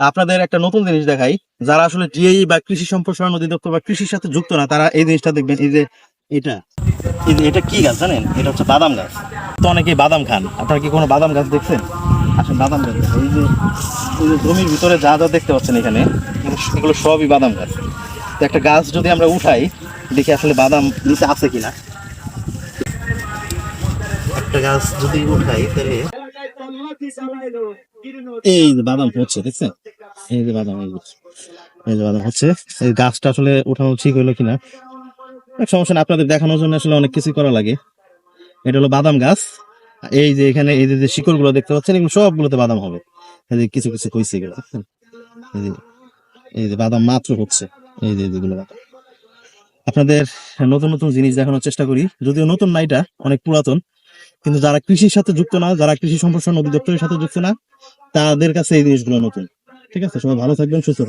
আপনাদের একটা নতুন জিনিস দেখাই। যারা আসলে জিআই বা কৃষি সম্প্রসারণ অধিদপ্তর বা কৃষির সাথে যুক্ত না, তারা এই জিনিসটা দেখবেন, এই যে এটা। এটা কি গাছ জানেন? এটা হচ্ছে বাদাম গাছ। তো অনেকেই বাদাম খান। আপনারা কি কোনো বাদাম গাছ দেখছেন? আসেন বাদাম গাছ। এই যে এই যে জমির ভিতরে যা যা দেখতে পাচ্ছেন এখানে, এগুলো- সবই বাদাম গাছ। তো একটা গাছ যদি আমরা উঠাই, দেখি আসলে বাদাম নিচে আছে কিনা। একটা গাছ যদি উঠাই, তাহলে এই বাদাম হচ্ছে, দেখছেন? এই যে বাদাম এই যে বাদাম হচ্ছে। এই গাছটা আসলে উঠানো ঠিক হলো কিনা? সমস্যা আপনাদের দেখানোর জন্য আসলে অনেক কিছু করা লাগে। এটা হলো বাদাম গাছ। এই যে এখানে এই যে শিকড়গুলো দেখতে পাচ্ছেন, এগুলো সবগুলোতে বাদাম হবে। এই যে কিছু কিছু কইছে এগুলো? এই যে বাদাম মাত্র হচ্ছে। এই যে যেগুলো বাদাম। আপনাদের নতুন নতুন জিনিস দেখানোর চেষ্টা করি। যদিও নতুন না এটা, অনেক পুরাতন। কিন্তু যারা কৃষির সাথে যুক্ত না, যারা কৃষি সম্প্রসারণ অধিদপ্তরের সাথে যুক্ত না, তাদের কাছে এই জিনিসগুলো নতুন। ঠিক আছে সবাই ভালো থাকবেন সুস্থ থাকবেন।